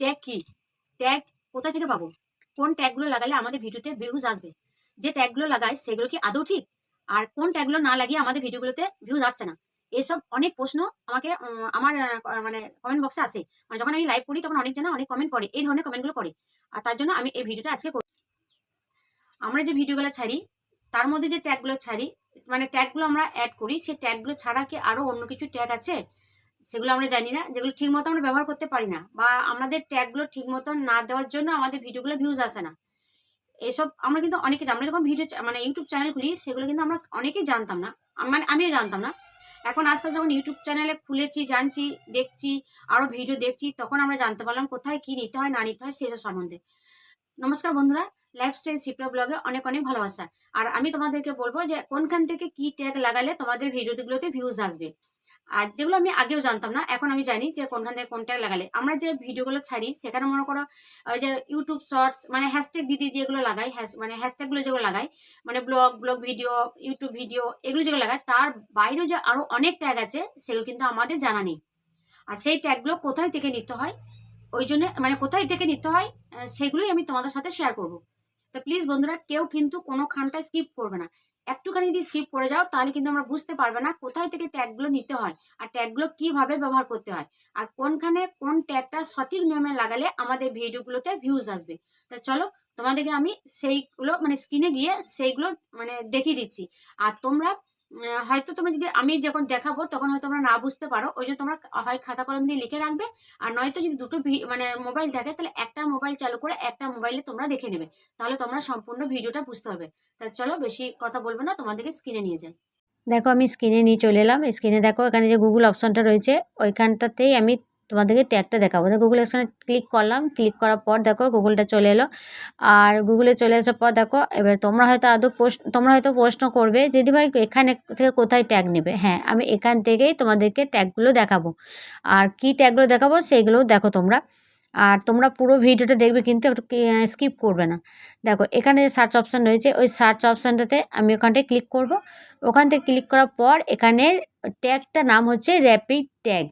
Tag কি? Tag কোথা থেকে পাবো? কোন ট্যাগগুলো লাগালে আমাদের ভিডিওতে ভিউজ আসবে? যে ট্যাগগুলো লাগাই সেগুলো কি আদৌ ঠিক? আর কোন ট্যাগগুলো না লাগিয়ে আমাদের ভিডিওগুলোতে ভিউজ আসছে না? এসব অনেক প্রশ্ন আমাকে আমার মানে কমেন্ট বক্সে আসে। মানে যখন আমি লাইভ করি, তখন অনেক জনা অনেক কমেন্ট করে, এই ধরনের কমেন্টগুলো করে। আর তার জন্য আমি এই ভিডিওটা আজকে করি, আমরা যে ভিডিওগুলো ছাড়ি, তার মধ্যে যে ট্যাগগুলো ছাড়ি মানে ট্যাগগুলো আমরা অ্যাড করি সেই ট্যাগগুলো ছাড়া কি আরও অন্য কিছু ট্যাগ আছে? সেগুলো আমরা জানি না, যেগুলো ঠিক মতো আমরা ব্যবহার করতে পারি না বা আমাদের ট্যাগগুলো ঠিক মতো না দেওয়ার জন্য আমাদের ভিডিওগুলো ভিউজ আসে না। এসব আমরা কিন্তু অনেকে আমরা যখন ভিডিও মানে ইউটিউব চ্যানেল খুলি, সেগুলো কিন্তু আমরা অনেকেই জানতাম না মানে আমিও জানতাম না। এখন আস্তে আস্তে যখন ইউটিউব চ্যানেলে খুলেছি, জানছি, দেখছি আরও ভিডিও দেখছি, তখন আমরা জানতে পারলাম কোথায় কি নিতে হয়, না নিতে হয়, সেসব সম্বন্ধে। নমস্কার বন্ধুরা লাইফস্টাইল শিপ্রা ব্লগে অনেক অনেক ভালোবাসা। আর আমি তোমাদেরকে বলব যে কোনখান থেকে কি ট্যাগ লাগালে তোমাদের ভিডিওগুলোতে ভিউজ আসবে। আর যেগুলো আমি আগেও জানতাম না, এখন আমি জানি যে কোনখান থেকে কোন ট্যাগ লাগালে। আমরা যে ভিডিওগুলো ছাড়ি, সেখানে মনে করো যে ইউটিউব শর্টস মানে হ্যাশট্যাগ দিদি যেগুলো লাগাই হ্যাশ মানে হ্যাশট্যাগুলো যেগুলো লাগাই মানে blog blog video YouTube video এগুলো যেগুলো লাগাই তার বাইরেও যে আরও অনেক ট্যাগ আছে, সেগুলো কিন্তু আমাদের জানা নেই। আর সেই ট্যাগগুলো কোথায় থেকে নিতে হয়, ওই জন্য মানে কোথায় থেকে নিতে হয় সেগুলোই আমি তোমাদের সাথে শেয়ার করব। তো প্লিজ বন্ধুরা, কেউ কিন্তু কোনো খানটা স্কিপ করবে না। একটুখানি যদি স্কিপ করে যাও, তাহলে কিন্তু আমরা বুঝতে পারবে না কোথায় থেকে ট্যাগগুলো নিতে হয় আর ট্যাগগুলো কীভাবে ব্যবহার করতে হয় আর কোনখানে কোন ট্যাগটা সঠিক নিয়মে লাগালে আমাদের ভিডিওগুলোতে ভিউজ আসবে। তা চলো তোমাদেরকে আমি সেইগুলো মানে স্ক্রিনে গিয়ে সেইগুলো মানে দেখিয়ে দিচ্ছি। আর তোমরা হয়তো তোমরা যদি আমি যখন দেখাবো, তখন হয়তো তোমরা না বুঝতে পারো। ওই জন্য তোমরা হয় খাতা কলম দিয়ে লিখে রাখবে। আর নয়তো যদি দুটো মানে মোবাইল থাকে তাহলে একটা মোবাইল চালু করে একটা মোবাইলে তোমরা দেখে নেবে। তাহলে তোমরা সম্পূর্ণ ভিডিওটা বুঝতে পারবে। তাহলে চলো বেশি কথা বলব না, তোমাদেরকে স্ক্রিনে নিয়ে যাই। দেখো, আমি স্ক্রিনে নিয়ে চলে এলাম। স্ক্রিনে দেখো, এখানে যে গুগল অপশনটা রয়েছে, ওইখানটাতেই আমি তোমাদেরকে ট্যাগটা দেখাবো। গুগল অপশানে ক্লিক করলাম। ক্লিক করার পর দেখো গুগলটা চলে এলো। আর গুগলে চলে আসার পর দেখো, এবার তোমরা হয়তো আদৌ প্রশ্ন তোমরা হয়তো প্রশ্ন করবে দিদিভাই এখানে থেকে কোথায় ট্যাগ নেবে? হ্যাঁ আমি এখান থেকেই তোমাদেরকে ট্যাগগুলো দেখাবো। আর কি ট্যাগগুলো দেখাবো সেইগুলোও দেখো তোমরা। আর তোমরা পুরো ভিডিওটা দেখবে কিন্তু একটু স্কিপ করবে না। দেখো, এখানে যে সার্চ অপশান রয়েছে, ওই সার্চ অপশানটাতে আমি ওখানটায় ক্লিক করব। ওখান থেকে ক্লিক করার পর এখানের ট্যাগটা নাম হচ্ছে র্যাপিড ট্যাগ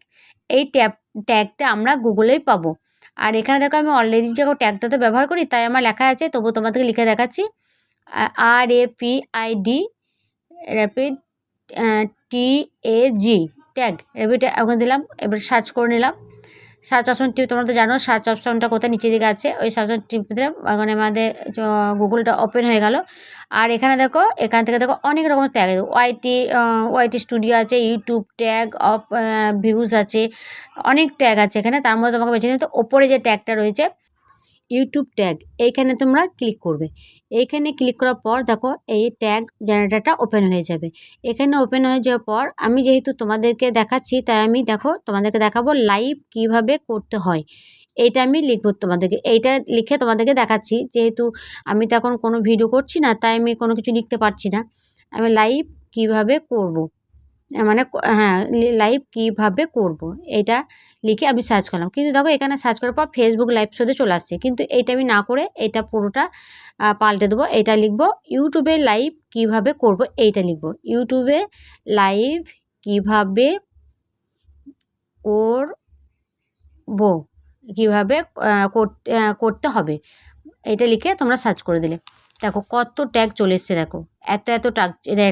এই ট্যাব, ট্যাগটা আমরা গুগলেই পাবো। আর এখানে দেখো আমি অলরেডি যে ট্যাগটা তো ব্যবহার করি, তাই আমার লেখা আছে তবু তোমাদেরকে লিখে দেখাচ্ছি। আর A P I D rapid T A G tag rapid ওখানে দিলাম, এবার সার্চ করে নিলাম। সার্চ অপশন টিপ তোমরা তো জানো, সার্চ অপশনটা কোথায়? নিচে দিকে আছে। ওই সার্চ অপশন টিপ দিলে ওখানে আমাদের গুগলটা ওপেন হয়ে গেল। আর এখানে দেখো, এখান থেকে দেখো অনেক রকমের ট্যাগ ওয়াইটি ওয়াইটি স্টুডিও আছে ইউটিউব ট্যাগ অফ ভিউজ আছে, অনেক ট্যাগ আছে এখানে। তার মধ্যে তোমাকে বেছে নিতে ওপরে যে ট্যাগটা রয়েছে ইউটিউব ট্যাগ এইখানে তোমরা ক্লিক করবে। এইখানে ক্লিক করার পর দেখো, এই ট্যাগ জেনারেটারটা ওপেন হয়ে যাবে। এখানে ওপেন হয়ে যাওয়ার পর আমি যেহেতু তোমাদেরকে দেখাচ্ছি, তাই আমি দেখো, তোমাদেরকে দেখাবো লাইভ কীভাবে করতে হয়। এইটা আমি লিখব তোমাদেরকে। এইটা লিখে তোমাদেরকে দেখাচ্ছি, যেহেতু আমি তো এখন কোনো ভিডিও করছি না, তাই আমি কোনো কিছু লিখতে পারছি না। আমি লাইভ কীভাবে করব? মানে হ্যাঁ লাইভ কীভাবে করব? এটা লিখে আমি সার্চ করলাম। কিন্তু দেখো, এখানে সার্চ করার পর ফেসবুক লাইভ শোতে চলে আসছে। কিন্তু এইটা আমি না করে এটা পুরোটা পাল্টে দেবো। এটা লিখব ইউটিউবে লাইভ কীভাবে করব? এইটা লিখব ইউটিউবে লাইভ কীভাবে করব? কীভাবে করতে হবে? এটা লিখে তোমরা সার্চ করে দিলে। দেখো কত ট্যাগ চলে এসছে দেখো। এত এত ট্যাগ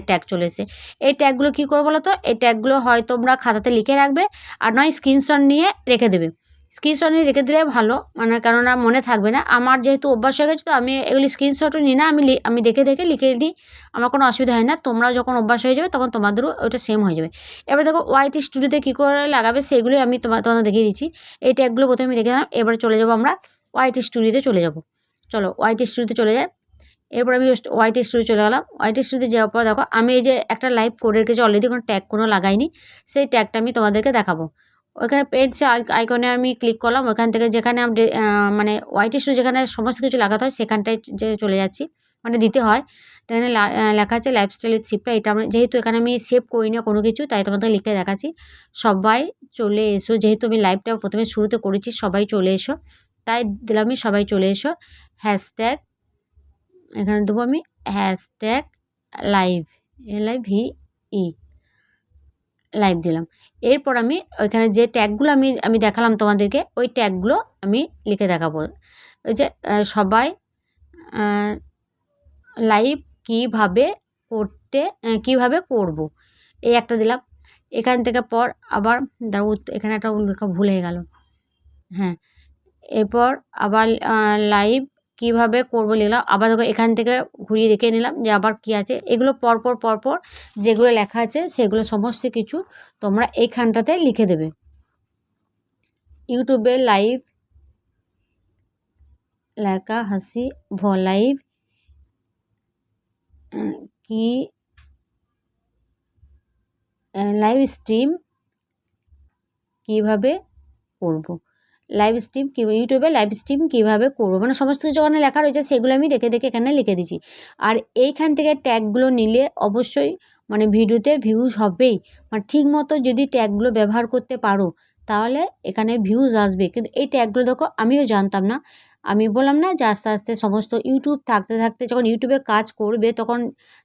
ট্যাগ চলে এসছে। এই ট্যাগগুলো কী করব বলো তো? এই ট্যাগগুলো হয় তোমরা খাতাতে লিখে রাখবে আর নয় স্ক্রিনশট নিয়ে রেখে দেবে। স্ক্রিনশট নিয়ে রেখে দিলে ভালো মানে কেননা মনে থাকবে না। আমার যেহেতু অভ্যাস হয়ে গেছে তো আমি এগুলি স্ক্রিনশটও নিই না, আমি আমি দেখে দেখে লিখে নিই। আমার কোনো অসুবিধা হয় না। তোমরাও যখন অভ্যাস হয়ে যাবে তখন তোমাদেরও ওটা সেম হয়ে যাবে। এবার দেখো ওয়াইটি স্টুডিওতে কী করে লাগাবে সেগুলোই আমি তোমার তোমাদের দেখিয়ে দিচ্ছি। এই ট্যাগগুলো প্রথমে আমি দেখে দিলাম এবারে চলে যাব আমরা ওয়াইটি স্টুডিওতে চলে যাব। চলো ওয়াইটি স্টুডিওতে চলে যাই। এরপর আমি ওয়াইটি স্টুডিও চলে গেলাম। ওয়াইটি স্টুডিও যাওয়ার পর দেখো আমি এই যে একটা লাইভ করে রেখেছি অলরেডি কোনো ট্যাগ কোনো লাগাইনি। সেই ট্যাগটা আমি তোমাদেরকে দেখাবো। ওইখানে পেজ আইকনে আমি ক্লিক করলাম। ওখান থেকে যেখানে আমি মানে ওয়াইটি স্টুডিও যেখানে সমস্ত কিছু লাগাতে হয় সেখানটায় যে চলে যাচ্ছি। মানে দিতে হয়। তো এখানে লা- আহ, লেখা আছে লাইফস্টাইল শিপটা এটা আমরা যেহেতু এখানে আমি সেভ করি না কোনো কিছু তাই তোমাদের লিখে দেখাচ্ছি। সবাই চলে এসো। যেহেতু আমি লাইভটা প্রথমে শুরুতে করেছি সবাই চলে এসো। তাই দিলাম সবাই চলে এসো। হ্যাশট্যাগ এখানে দেবো আমি hashtag live L I V E live দিলাম। এরপর আমি ওইখানে যে ট্যাগগুলো আমি আমি দেখালাম তোমাদেরকে, ওই ট্যাগগুলো আমি লিখে দেখাবো। ওই যে সবাই লাইভ কীভাবে করতে কীভাবে করব, এই একটা দিলাম। এখান থেকে পর আবার এখানে একটা লেখা ভুল গেল। হ্যাঁ এরপর আবার লাইভ কীভাবে করব লিখলাম, আবার দেখো এখান থেকে ঘুরিয়ে দেখে নিলাম যে আবার কি আছে। এগুলো পরপর পরপর যেগুলো লেখা আছে সেগুলো সমস্ত কিছু তোমরা এইখানটাতে লিখে দেবে। ইউটিউবে লাইভ লেখা হাসি ভ লাইভ কি লাইভ স্ট্রিম কীভাবে করব? লাইভ স্ট্রিম কী ইউটিউবে লাইভ স্ট্রিম কীভাবে করব? মানে সমস্ত কিছু ওখানে লেখা রয়েছে, সেগুলো আমি দেখে দেখে এখানে লিখে দিচ্ছি আর এইখান থেকে ট্যাগগুলো নিলে অবশ্যই মানে ভিডিওতে ভিউজ হবেই। মানে ঠিক মতো যদি ট্যাগগুলো ব্যবহার করতে পারো, তাহলে এখানে ভিউজ আসবে। কিন্তু এই ট্যাগগুলো দেখো, আমিও জানতাম না। আমি বললাম না যে আস্তে আস্তে সমস্ত ইউটিউব থাকতে থাকতে যখন ইউটিউবে কাজ করবে তখন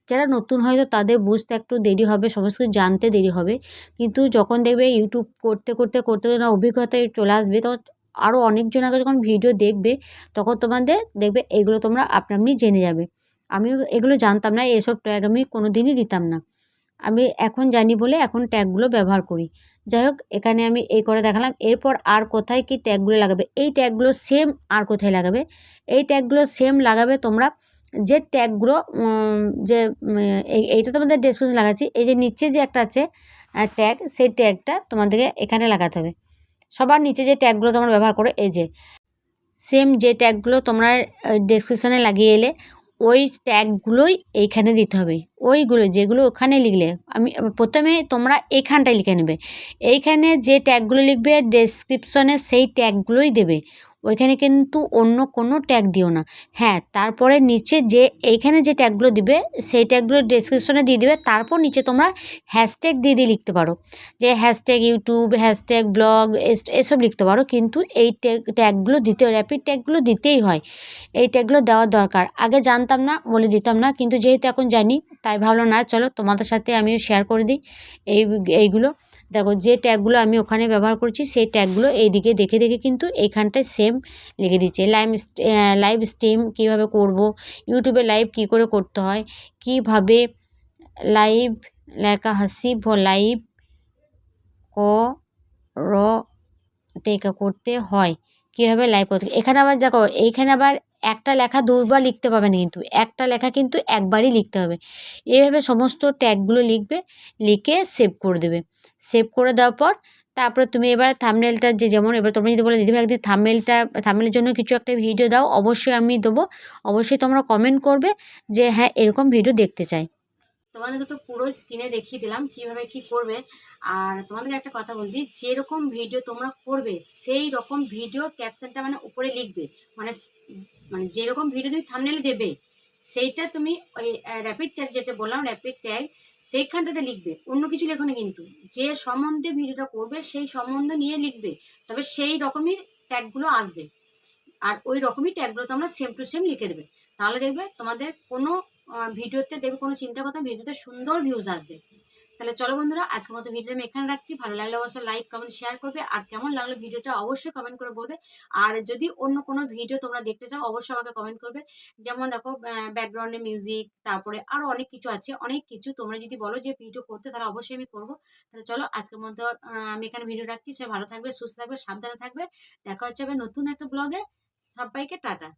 যারা নতুন হয়তো তাদের বুঝতে একটু দেরি হবে, সমস্ত কিছু জানতে দেরি হবে। কিন্তু যখন দেখবে ইউটিউব করতে করতে করতে অভিজ্ঞতায় চলে আসবে তখন আরও অনেকজন আগে যখন ভিডিও দেখবে তখন তোমাদের দেখবে এগুলো তোমরা আপনা আপনি জেনে যাবে। আমিও এগুলো জানতাম না, এসব ট্যাগ আমি কোনো দিনই দিতাম না। আমি এখন জানি বলে এখন ট্যাগগুলো ব্যবহার করি। যাই হোক, এখানে আমি এই করে দেখালাম। এরপর আর কোথায় কি ট্যাগগুলো লাগাবে? এই ট্যাগগুলো সেম আর কোথায় লাগাবে? এই ট্যাগগুলো সেম লাগাবে তোমরা যে ট্যাগগুলো যে এই এইটা তোমাদের ডেসক্রিপশন লাগাচ্ছি। এই যে নিচে যে একটা আছে ট্যাগ সেই ট্যাগটা তোমাদেরকে এখানে লাগাতে হবে। সবার নিচে যে ট্যাগগুলো তোমরা ব্যবহার করো, এই যে সেম যে ট্যাগগুলো তোমরা ডেসক্রিপশানে লাগিয়ে এলে ওই ট্যাগগুলোই এইখানে দিতে হবে। ওইগুলো, যেগুলো ওখানে লিখলে, আমি প্রথমে তোমরা এখানটায় লিখে নেবে। এইখানে যে ট্যাগগুলো লিখবে ডেসক্রিপশনে সেই ট্যাগগুলোই দেবে। ওইখানে কিন্তু অন্য কোনো ট্যাগ দিও না। হ্যাঁ তারপরে নিচে যে, এইখানে যে ট্যাগগুলো দিবে, সেই ট্যাগগুলো ডেসক্রিপশনে দিয়ে দিবে। তারপর নিচে তোমরা হ্যাশট্যাগ দিয়ে দিয়ে লিখতে পারো। যে হ্যাশট্যাগ ইউটিউব হ্যাশট্যাগ ব্লগ এসব লিখতে পারো। কিন্তু এই ট্যাগ ট্যাগগুলো দিতে র্যাপিড ট্যাগগুলো দিতেই হয়। এই ট্যাগগুলো দেওয়ার দরকার। আগে জানতাম না, বলে দিতাম না। কিন্তু যেহেতু এখন জানি, তাই ভাবলো না, চলো তোমাদের সাথে আমিও শেয়ার করে দিই। এই, এইগুলো। দেখো যে ট্যাগগুলো আমি ওখানে ব্যবহার করছি, সেই ট্যাগগুলো এইদিকে দেখে দেখে কিন্তু এইখানটায় সেম লিখে দিচ্ছে। লাইভ লাইভ স্ট্রিম কীভাবে করব ইউটিউবে লাইভ কী করে করতে হয়, কীভাবে লাইভ লেখা হাসি ভ লাইভ ক র করতে হয়, কীভাবে লাইভ করতে এখানে আবার দেখো, এইখানে আবার একটা লেখা দুবার লিখতে পাবে না কিন্তু, একটা লেখা কিন্তু একবারই লিখতে হবে। এইভাবে সমস্ত ট্যাগগুলো লিখবে, লিখে সেভ করে দেবে। সেভ করে দেওয়ার পর তারপরে তুমি এবার থামনেলটা যে যেমন, এবার তোমরা যদি বলে দিদিভাই একদিন থামনেলটা থামনেলের জন্য কিছু একটা ভিডিও দাও। অবশ্যই আমি দেবো। অবশ্যই তোমরা কমেন্ট করবে যে হ্যাঁ এরকম ভিডিও দেখতে চাই। তোমাদেরকে তো পুরো স্ক্রিনে দেখিয়ে দিলাম কীভাবে কি করবে। আর তোমাদেরকে একটা কথা বলছি, যেরকম ভিডিও তোমরা করবে, সেই রকম ভিডিও ক্যাপশনটা মানে উপরে লিখবে। মানে মানে যেরকম ভিডিও তুমি থামনেলে দেবে, সেইটা তুমি ওই র্যাপিড ট্যাগ যেটা বললাম র্যাপিড ট্যাগ সেইখানটাতে লিখবে। অন্য কিছু লেখো না কিন্তু। যে সম্বন্ধে ভিডিওটা করবে, সেই সম্বন্ধ নিয়ে লিখবে। তবে সেই রকমই ট্যাগগুলো আসবে। আর ওই রকমই ট্যাগগুলো তোমরা সেম টু সেম লিখে দেবে। তাহলে দেখবে তোমাদের কোনো ভিডিওতে দেখবে কোনো চিন্তা করতে ভিডিওতে সুন্দর ভিউজ আসবে। তাহলে চলো বন্ধুরা, আজকের মতো ভিডিও আমি এখানে রাখছি। ভালো লাগলে অবশ্যই লাইক কমেন্ট শেয়ার করবে। আর কেমন লাগল ভিডিওটা অবশ্যই কমেন্ট করে বলবে। আর যদি অন্য কোনো ভিডিও তোমরা দেখতে চাও, অবশ্যই আমাকে কমেন্ট করবে। যেমন দেখো ব্যাকগ্রাউন্ডে মিউজিক তারপরে আরও অনেক কিছু আছে। অনেক কিছু তোমরা যদি বলো যে ভিডিও করতে, তাহলে অবশ্যই আমি করব। তাহলে চলো, আজকের মতো আমি এখানে ভিডিও রাখছি। সবাই ভালো থাকবে, সুস্থ থাকবে, সাবধানে থাকবে। দেখা হচ্ছে নতুন একটা ব্লগে সবাইকে টাটা।